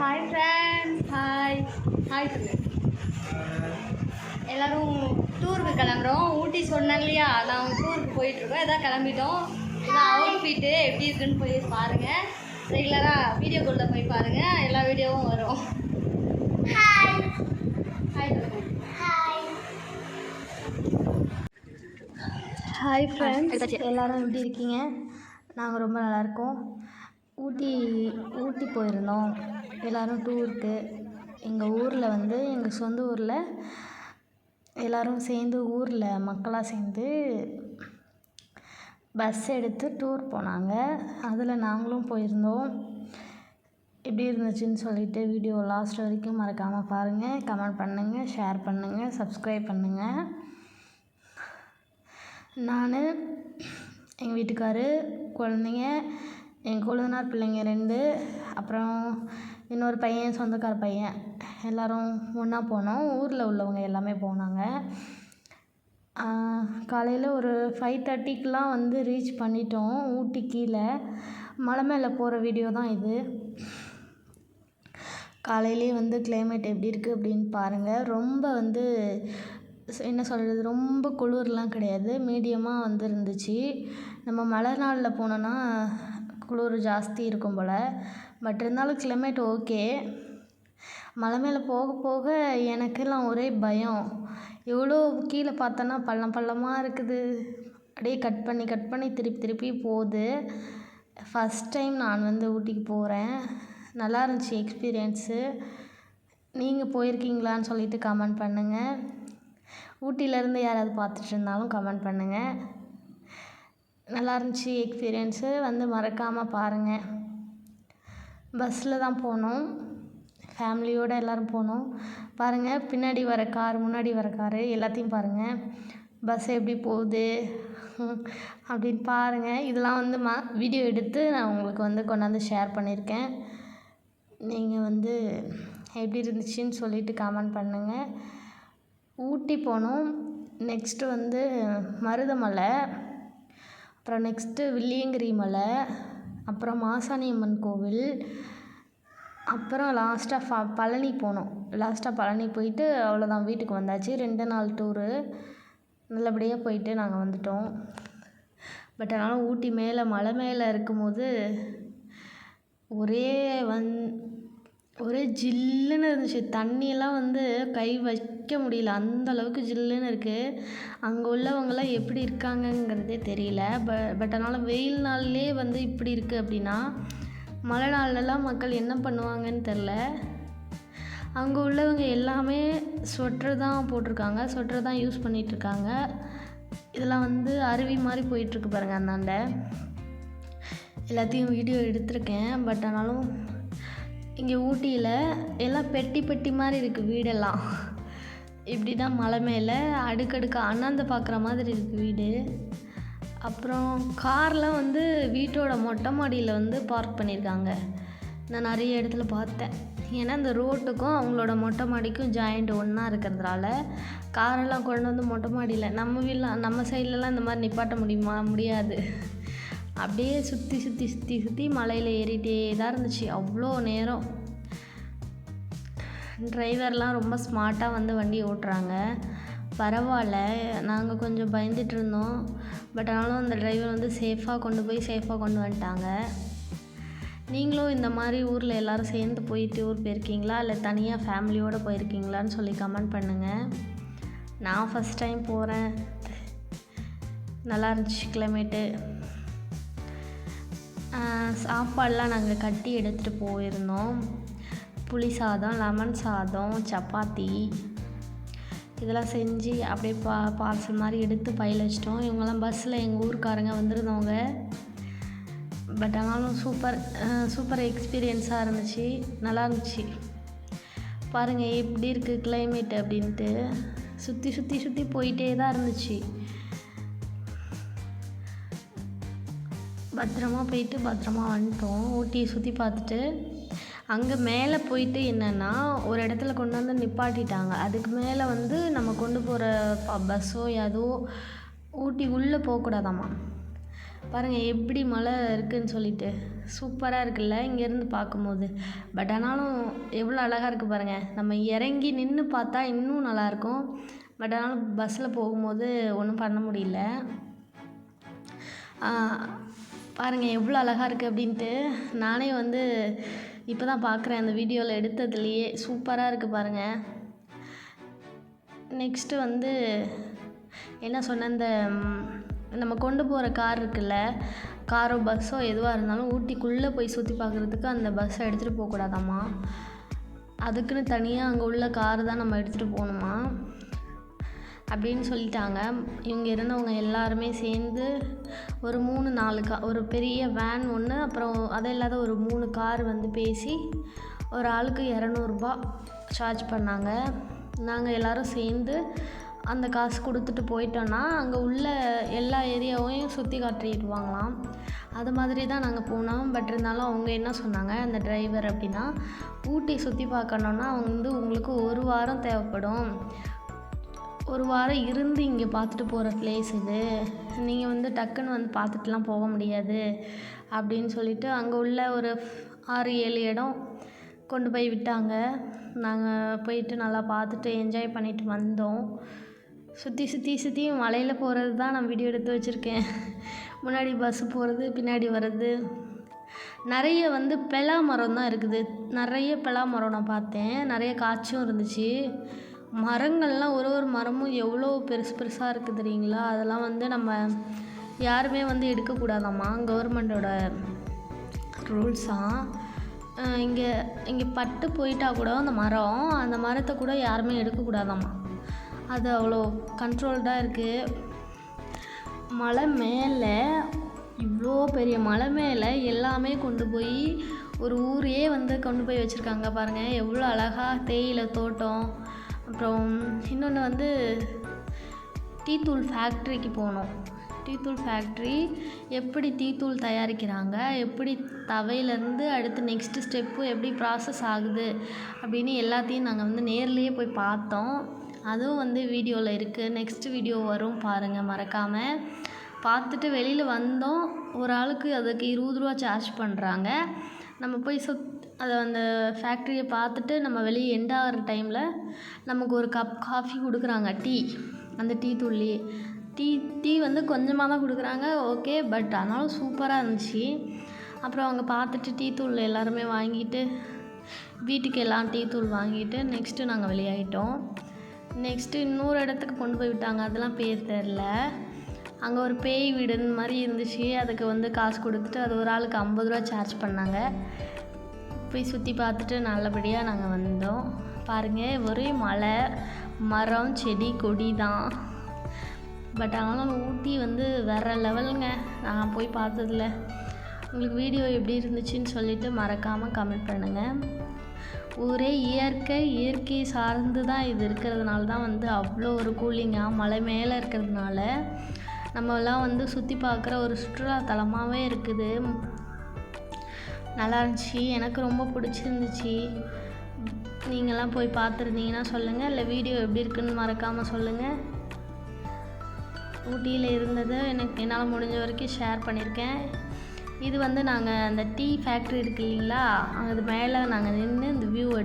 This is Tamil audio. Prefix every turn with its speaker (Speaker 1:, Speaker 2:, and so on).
Speaker 1: ஹாய் ஃப்ரெண்ட்ஸ் ஹாய் ஹாய் எல்லோரும் டூருக்கு கிளம்புறோம். ஊட்டி சொன்னேன் இல்லையா? நாங்கள் டூருக்கு போயிட்டுருக்கோம். எதாவது கிளம்பிட்டோம். இதான் அவுட்ஃபிட்டு எப்படி இருக்குன்னு போய் பாருங்கள் ரெகுலராக வீடியோக்குள்ளே போய் பாருங்கள் எல்லா வீடியோவும் வரும்.
Speaker 2: Hi
Speaker 1: hi
Speaker 2: hi
Speaker 1: friends. எல்லாரும் எப்படி இருக்கீங்க? நாங்கள் ரொம்ப நல்லா இருக்கோம். ஊட்டி ஊட்டி போயிருந்தோம். எல்லோரும் டூருக்கு எங்கள் ஊரில் வந்து எங்கள் சொந்த ஊரில் எல்லோரும் சேர்ந்து ஊரில் மக்களாக சேர்ந்து பஸ் எடுத்து டூர் போனாங்க. அதில் நாங்களும் போயிருந்தோம். எப்படி இருந்துச்சுன்னு சொல்லிட்டு வீடியோ லாஸ்ட் வரைக்கும் மறக்காமல் பாருங்கள் கமெண்ட் பண்ணுங்கள் ஷேர் பண்ணுங்கள் சப்ஸ்கிரைப் பண்ணுங்கள் நான் எங்கள் வீட்டுக்காரு குழந்தைங்க என் கொழுந்தனார் பிள்ளைங்க ரெண்டு அப்புறம் இன்னொரு பையன் சொந்தக்கார பையன். எல்லோரும் ஒன்றா போனோம். ஊரில் உள்ளவங்க எல்லாமே போனாங்க. காலையில் ஒரு ஃபைவ் தேர்ட்டிக்கெலாம் வந்து ரீச் பண்ணிட்டோம். ஊட்டி கீழே. மலை மேலே போகிற வீடியோ தான் இது. காலையிலே வந்து கிளைமேட் எப்படி இருக்குது அப்படின்னு பாருங்கள் ரொம்ப வந்து என்ன சொல்கிறது ரொம்ப குளிர்லாம் கிடையாது. மீடியமாக வந்து இருந்துச்சு. நம்ம மழை நாளில் போனோன்னா குளிர் ஜாஸ்தி இருக்கும் போல். பட் இருந்தாலும் கிளைமேட் ஓகே மலை மேலே போக போக எனக்கெல்லாம் ஒரே பயம். எவ்வளோ கீழே பார்த்தோன்னா பள்ளம் பள்ளமாக இருக்குது. அப்படியே கட் பண்ணி கட் பண்ணி திருப்பி திருப்பி போகுது. ஃபஸ்ட் டைம் நான் வந்து ஊட்டிக்கு போகிறேன் நல்லா இருந்துச்சு எக்ஸ்பீரியன்ஸு நீங்கள் போயிருக்கீங்களான்னு சொல்லிட்டு கமெண்ட் பண்ணுங்கள் ஊட்டியிலேருந்து யாராவது பார்த்துட்டு இருந்தாலும் கமெண்ட் பண்ணுங்கள் நல்லா இருந்துச்சு எக்ஸ்பீரியன்ஸு வந்து மறக்காமல் பாருங்கள் பஸ்ஸில் தான் போனோம். ஃபேமிலியோடு எல்லோரும் போனோம். பாருங்கள் பின்னாடி வர கார் முன்னாடி வர காரு எல்லாத்தையும் பாருங்கள் பஸ் எப்படி போகுது? அப்படின்னு பாருங்கள் இதெல்லாம் வந்து ம வீடியோ எடுத்து நான் உங்களுக்கு வந்து கொண்டாந்து ஷேர் பண்ணியிருக்கேன் நீங்கள் வந்து எப்படி இருந்துச்சுன்னு சொல்லிட்டு கமெண்ட் பண்ணுங்கள் ஊட்டி போனோம். நெக்ஸ்ட்டு வந்து மருதமலை. அப்புறம் நெக்ஸ்ட்டு வில்லியங்கிரி மலை அப்புறம் மாசாணி அம்மன் கோவில் அப்புறம் லாஸ்ட்டாக ஃப பழனி போனோம். லாஸ்ட்டாக பழனி போயிட்டு அவ்வளோதான் வீட்டுக்கு வந்தாச்சு. ரெண்டு நாள் டூரு நல்லபடியாக போயிட்டு நாங்கள் வந்துட்டோம். பட் ஆனாலும் ஊட்டி மேலே மலை மேலே இருக்கும்போது ஒரே வந் ஒரே ஜில்லுன்னு இருந்துச்சு. தண்ணியெல்லாம் வந்து கை வைக்க முடியல. அந்த அளவுக்கு ஜில்லுன்னு இருக்குது அங்கே உள்ளவங்கள்லாம் எப்படி இருக்காங்கங்கிறதே தெரியல. ப பட் ஆனாலும் வெயில் நாள்லேயே வந்து இப்படி இருக்குது அப்படின்னா மழை நாள்லலாம் மக்கள் என்ன பண்ணுவாங்கன்னு தெரில. அங்கே உள்ளவங்க எல்லாமே ஸ்வெட்ரு தான் போட்டிருக்காங்க. ஸ்வெட்ரு தான் யூஸ் பண்ணிகிட்ருக்காங்க இதெல்லாம் வந்து அருவி மாதிரி போயிட்டுருக்கு பாருங்கள் அந்தாண்ட. எல்லாத்தையும் வீடியோ எடுத்திருக்கேன். பட் ஆனாலும் இங்கே ஊட்டியில் எல்லாம் பெட்டி பெட்டி மாதிரி இருக்குது வீடெல்லாம். இப்படி தான் மலை மேலே அடுக்கடுக்கு அண்ணாந்து பார்க்குற மாதிரி இருக்குது வீடு. அப்புறம் கார்லாம் வந்து வீட்டோட மொட்டை மாடியில் வந்து பார்க் பண்ணியிருக்காங்க. நான் நிறைய இடத்துல பார்த்தேன். ஏன்னா இந்த ரோட்டுக்கும் அவங்களோட மொட்டை மாடிக்கும் ஜாயிண்ட் ஒன்றா இருக்கிறதுனால காரெல்லாம் கொண்டு வந்து மொட்டை மாடியில் நம்ம வீட்டில் நம்ம சைட்லலாம் இந்த மாதிரி நிப்பாட்ட முடியுமா? முடியாது. அப்படியே சுற்றி சுற்றி சுற்றி சுற்றி மலையில் ஏறிட்டே தான் இருந்துச்சு. அவ்வளோ நேரம். டிரைவர்லாம் ரொம்ப ஸ்மார்ட்டாக வந்து வண்டி ஓட்டுறாங்க. பரவாயில்ல. நாங்கள் கொஞ்சம் பயந்துட்டு இருந்தோம். பட் ஆனாலும் அந்த டிரைவர் வந்து சேஃபாக கொண்டு போய் சேஃபாக கொண்டு வந்துட்டாங்க. நீங்களும் இந்த மாதிரி ஊரில் எல்லோரும் சேர்ந்து போய் டூர் போயிருக்கீங்களா? இல்லை தனியாக ஃபேமிலியோடு போயிருக்கீங்களான்னு சொல்லி கமெண்ட் பண்ணுங்கள் நான் ஃபஸ்ட் டைம் போகிறேன் நல்லா இருந்துச்சு கிளைமேட்டு சாப்பாடெலாம் நாங்கள் கட்டி எடுத்துகிட்டு போயிருந்தோம். புளி சாதம் லெமன் சாதம் சப்பாத்தி. இதெல்லாம் செஞ்சு அப்படியே பா பார்சல் மாதிரி எடுத்து பையில் வச்சிட்டோம். இவங்கெல்லாம் பஸ்ஸில் எங்கள் ஊருக்காரங்க வந்திருந்தவங்க. பட் ஆனாலும் சூப்பர் சூப்பர் எக்ஸ்பீரியன்ஸாக இருந்துச்சு. நல்லா இருந்துச்சு. பாருங்கள் எப்படி இருக்குது கிளைமேட் அப்படின்ட்டு. சுற்றி சுற்றி சுற்றி போயிட்டே தான் இருந்துச்சு. பத்திரமா போயிட்டு பத்திரமா வந்துட்டோம். ஊட்டியை சுற்றி பார்த்துட்டு அங்கே மேலே போயிட்டு என்னென்னா ஒரு இடத்துல கொண்டு வந்து நிப்பாட்டிட்டாங்க. அதுக்கு மேலே வந்து நம்ம கொண்டு போகிற பஸ்ஸோ ஏதோ ஊட்டி உள்ளே போகக்கூடாதாம்மா பாருங்கள் எப்படி மலை இருக்குதுன்னு சொல்லிட்டு. சூப்பராக இருக்குல்ல இங்கேருந்து பார்க்கும்போது. பட் ஆனாலும் எவ்வளோ அழகாக இருக்குது பாருங்கள் நம்ம இறங்கி நின்று பார்த்தா இன்னும் நல்லாயிருக்கும் பட் ஆனாலும் பஸ்ஸில் போகும்போது ஒன்றும் பண்ண முடியல. பாருங்கள் எவ்வளோ அழகாக இருக்குது அப்படின்ட்டு. நானே வந்து இப்போ தான் பார்க்குறேன் அந்த வீடியோவில் எடுத்ததுலேயே. சூப்பராக இருக்குது பாருங்கள் நெக்ஸ்ட்டு வந்து என்ன சொன்னேன் இந்த நம்ம கொண்டு போகிற கார் இருக்குல்ல காரோ பஸ்ஸோ எதுவாக இருந்தாலும் ஊட்டிக்குள்ளே போய் சுற்றி பார்க்குறதுக்கு அந்த பஸ்ஸை எடுத்துகிட்டு போகக்கூடாதாம்மா. அதுக்குன்னு தனியாக அங்கே உள்ள கார் தான் நம்ம எடுத்துகிட்டு போகணுமா? அப்படின்னு சொல்லிட்டாங்க. இவங்க இருந்தவங்க எல்லாருமே சேர்ந்து ஒரு மூணு நாலு கா ஒரு பெரிய வேன் ஒன்று அப்புறம் அது இல்லாத ஒரு மூணு கார் வந்து பேசி ஒரு ஆளுக்கு இரநூறுபா சார்ஜ் பண்ணாங்க. நாங்கள் எல்லோரும் சேர்ந்து அந்த காசு கொடுத்துட்டு போயிட்டோன்னா அங்கே உள்ள எல்லா ஏரியாவையும் சுற்றி காட்டிடுவாங்களாம் அது மாதிரி தான் நாங்கள் போனோம். பட் இருந்தாலும் அவங்க என்ன சொன்னாங்க அந்த டிரைவர் அப்படின்னா ஊட்டி சுற்றி பார்க்கணுன்னா அவங்க வந்து உங்களுக்கு ஒரு வாரம் தேவைப்படும். ஒரு வாரம் இருந்து இங்கே பார்த்துட்டு போகிற பிளேஸ் இது. நீங்கள் வந்து டக்குன்னு வந்து பார்த்துட்டுலாம் போக முடியாது அப்படின்னு சொல்லிட்டு அங்கே உள்ள ஒரு ஆறு ஏழு இடம் கொண்டு போய் விட்டாங்க. நாங்கள் போயிட்டு நல்லா பார்த்துட்டு என்ஜாய் பண்ணிட்டு வந்தோம். சுற்றி சுற்றி சுற்றி மலையில் போகிறது தான் நான் வீடியோ எடுத்து வச்சுருக்கேன். முன்னாடி பஸ்ஸு போகிறது பின்னாடி வர்றது. நிறைய வந்து பெலா மரம் தான் இருக்குது. நிறைய பெலா மரம் நான் பார்த்தேன். நிறைய காய்ச்சும் இருந்துச்சு. மரங்கள்லாம் ஒரு ஒரு மரமும் எவ்வளோ பெருசு பெருசாக இருக்குது தெரியுங்களா? அதெல்லாம் வந்து நம்ம யாருமே வந்து எடுக்கக்கூடாதாம்மா கவர்மெண்டோட ரூல்ஸாக இங்கே இங்கே பட்டு போயிட்டா கூட அந்த மரம் அந்த மரத்தை கூட யாருமே எடுக்கக்கூடாதாம்மா அது அவ்வளோ கண்ட்ரோல்டாக இருக்குது மலை மேலே இவ்வளோ பெரிய மலை மேலே எல்லாமே கொண்டு போய் ஒரு ஊரையே வந்து கொண்டு போய் வச்சுருக்காங்க பாருங்கள் எவ்வளோ அழகாக தேயிலை தோட்டம் அப்புறம் இன்னொன்று வந்து டீத்தூள் ஃபேக்ட்ரிக்கு போனோம் டீத்தூள் ஃபேக்ட்ரி எப்படி டீத்தூள் தயாரிக்கிறாங்க எப்படி தவையிலேருந்து அடுத்து நெக்ஸ்ட்டு ஸ்டெப்பு எப்படி ப்ராசஸ் ஆகுது அப்படின்னு எல்லாத்தையும் நாங்கள் வந்து நேர்லேயே போய் பார்த்தோம். அதுவும் வந்து வீடியோவில் இருக்குது நெக்ஸ்ட்டு வீடியோ வரும் பாருங்கள் மறக்காமல் பார்த்துட்டு வெளியில் வந்தோம். ஒரு ஆளுக்கு அதுக்கு இருபது ரூபா சார்ஜ் பண்ணுறாங்க நம்ம போய் சுத் அதை அந்த ஃபேக்ட்ரியை பார்த்துட்டு நம்ம வெளியே எண்ட் ஆகிற டைமில் நமக்கு ஒரு கப் காஃபி கொடுக்குறாங்க டீ அந்த டீ தூள்லேயே டீ டீ வந்து கொஞ்சமாக தான் கொடுக்குறாங்க ஓகே பட் ஆனாலும் சூப்பராக இருந்துச்சு. அப்புறம் அவங்க பார்த்துட்டு டீ தூள் எல்லாருமே வாங்கிட்டு வீட்டுக்கு எல்லாம் டீ தூள் வாங்கிட்டு நெக்ஸ்ட்டு நாங்கள் வெளியாகிட்டோம் நெக்ஸ்ட்டு இன்னொரு இடத்துக்கு கொண்டு போய் விட்டாங்க அதெல்லாம் பேர் தெரில. அங்கே ஒரு பேய் வீடுன்னு மாதிரி இருந்துச்சு. அதுக்கு வந்து காசு கொடுத்துட்டு அது ஒரு ஆளுக்கு ஐம்பது ரூபா சார்ஜ் பண்ணாங்க. போய் சுற்றி பார்த்துட்டு நல்லபடியாக நாங்கள் வந்தோம். பாருங்கள் ஒரே மலை மரம் செடி கொடி தான். பட் ஆனாலும் ஊட்டி வந்து வேறு லெவலுங்க. நான் போய் பார்த்ததில்ல. உங்களுக்கு வீடியோ எப்படி இருந்துச்சுன்னு சொல்லிவிட்டு மறக்காமல் கமெண்ட் பண்ணுங்கள் ஒரே இயற்கை இயற்கை சார்ந்து தான் இது இருக்கிறதுனால தான் வந்து அவ்வளோ ஒரு கூலிங்காக மலை மேலே இருக்கிறதுனால நம்மலாம் வந்து சுற்றி பார்க்குற ஒரு சுற்றுலாத்தலமாகவே இருக்குது. நல்லா இருந்துச்சு. எனக்கு ரொம்ப பிடிச்சிருந்துச்சி. நீங்களாம் போய் பார்த்துருந்தீங்கன்னா சொல்லுங்கள் இல்லை வீடியோ எப்படி இருக்குன்னு மறக்காமல் சொல்லுங்கள் ஊட்டியில் இருந்ததை எனக்கு என்னால் முடிஞ்ச வரைக்கும் ஷேர் பண்ணியிருக்கேன். இது வந்து நாங்கள் அந்த டீ ஃபேக்ட்ரி இருக்கு இல்லைங்களா? அது மேலே நாங்கள் நின்று இந்த வியூ எடு